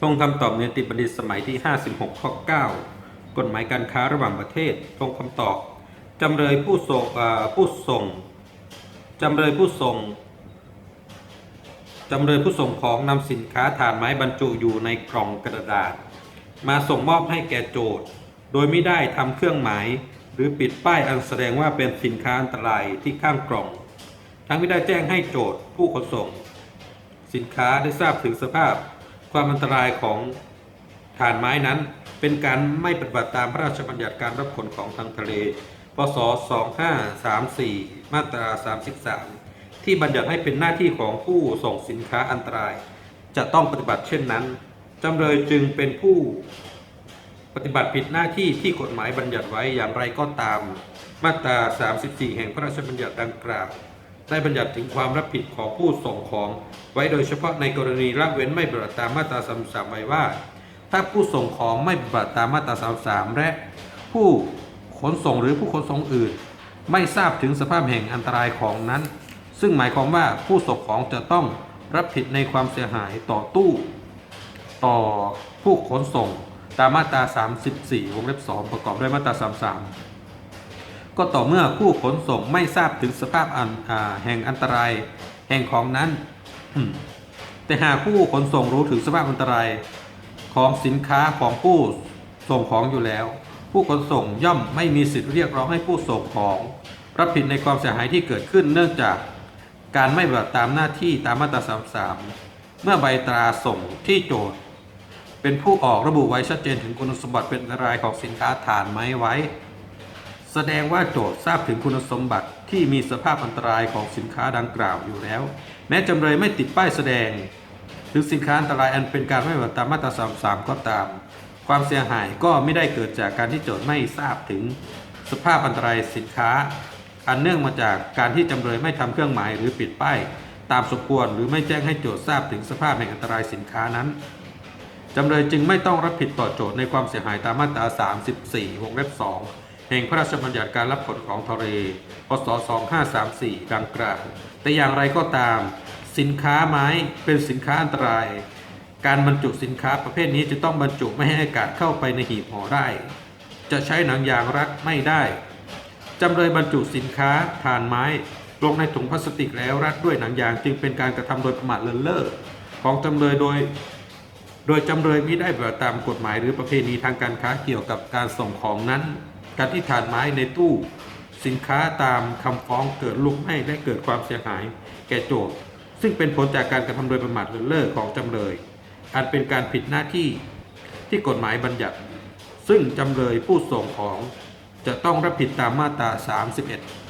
ทงคำตอบเนติบัณฑิตสมัยที่ 56 ข้อ 9 กฎหมายการค้าระหว่างประเทศทงคำตอบจำเลยผู้ส่งผู้ส่งจำเลยผู้ส่งจำเลยผู้ส่งของนำสินค้าถ่านไม้บรรจุอยู่ในกล่องกระดาษ มาส่งมอบให้แก่โจทย์ โดยไม่ได้ทำเครื่องหมาย หรือปิดป้ายอันแสดงว่าเป็นสินค้าอันตรายที่ข้างกล่อง ทั้งไม่ได้แจ้งให้โจทย์ผู้ขนส่ง สินค้าได้ทราบถึงสภาพ ความอันตรายของถ่านไม้นั้น เป็นการไม่ปฏิบัติตามพระราชบัญญัติการรับขนของทางทะเล พศ 2534 มาตรา 33 ที่บัญญัติให้เป็นหน้าที่ของผู้ส่งสินค้าอันตราย จะต้องปฏิบัติเช่นนั้น จำเลยจึงเป็นผู้ปฏิบัติผิดหน้าที่ที่กฎหมายบัญญัติไว้อย่างไรก็ตาม มาตรา 34 แห่งพระราชบัญญัติดังกล่าว ได้บัญญัติถึงความรับผิดของผู้ส่งของ ไว้โดยเฉพาะในกรณีละเว้นไม่ปฏิบัติตามมาตรา33ไว้ว่า ถ้าผู้ส่งของไม่ปฏิบัติตามมาตรา33และผู้ขนส่งหรือผู้ขนส่งอื่น ไม่ทราบถึงสภาพแห่งอันตรายของนั้น ซึ่งหมายความว่าผู้ส่งของจะต้องรับผิดในความเสียหายต่อตู้ ต่อผู้ขนส่งตามมาตรา 34 วงเล็บ 2 ประกอบด้วยมาตรา 33 ก็ต่อเมื่อผู้ขนส่งไม่ทราบถึงสภาพแห่งอันตรายแห่งของนั้น แต่หากผู้ขนส่งรู้ถึงสภาพอันตรายของสินค้าของผู้ส่งของอยู่แล้ว ผู้ขนส่งย่อมไม่มีสิทธิ์เรียกร้องให้ผู้ส่งของ รับผิดในความเสียหายที่เกิดขึ้นเนื่องจากการไม่ปฏิบัติตามหน้าที่ตามมาตรา33 เมื่อใบตราส่งที่โจทย์ เป็นผู้ออกระบุไว้ชัดเจนถึงคุณสมบัติเป็นอันตรายของสินค้าฐานไม้ไว้ ดงว่าโจทย์ทราบถึงคุณสมบัติที่มีสภาพอันตรายของสินค้าดังกล่าวอยู่แล้ว แม้จำเลยไม่ติดป้ายแสดง ถึงสินค้าอันตรายอันเป็นการไม่ปฏิบัติตามมาตรา33 ก็ตาม ความเสียหายก็ไม่ได้เกิดจากการที่โจทย์ไม่ทราบถึงสภาพอันตรายสินค้า อันเนื่องมาจากการที่จำเลยไม่ทำเครื่องหมายหรือปิดป้ายตามสมควรหรือไม่แจ้งให้โจทย์ทราบถึงสภาพแห่งอันตรายสินค้านั้นจำเลยจึงไม่ต้องรับผิดต่อโจทย์ในความเสียหายตามมาตรา 34 วงเล็บ 2 แห่งพระราชบัญญัติการรับผลของทะเล พศ 2534 ดังกล่าว แต่อย่างไรก็ตาม สินค้าไม้เป็นสินค้าอันตราย การบรรจุสินค้าประเภทนี้จะต้องบรรจุไม่ให้อากาศเข้าไปในหีบห่อได้ จะใช้หนังยางรัดไม่ได้ จำเลยบรรจุสินค้าถ่านไม้ ลงในถุงพลาสติกแล้วรัดด้วยหนังยางจึงเป็นการกระทำโดยประมาทเลินเล่อของจำเลยโดยโดยจำเลยมิได้ปฏิบัติตามกฎหมายหรือประเพณีทางการค้าเกี่ยวกับการส่งของนั้น การที่ถ่านไม้ในตู้ สินค้าตามคำฟ้องเกิดลุกไหม้และเกิดความเสียหายแก่โจทย์ซึ่งเป็นผลจากการกระทำโดยประมาทเลินเล่อของจำเลย อันเป็นการผิดหน้าที่ที่กฎหมายบัญญัติ ซึ่งจำเลยผู้ส่งของจะต้องรับผิดตามมาตรา 31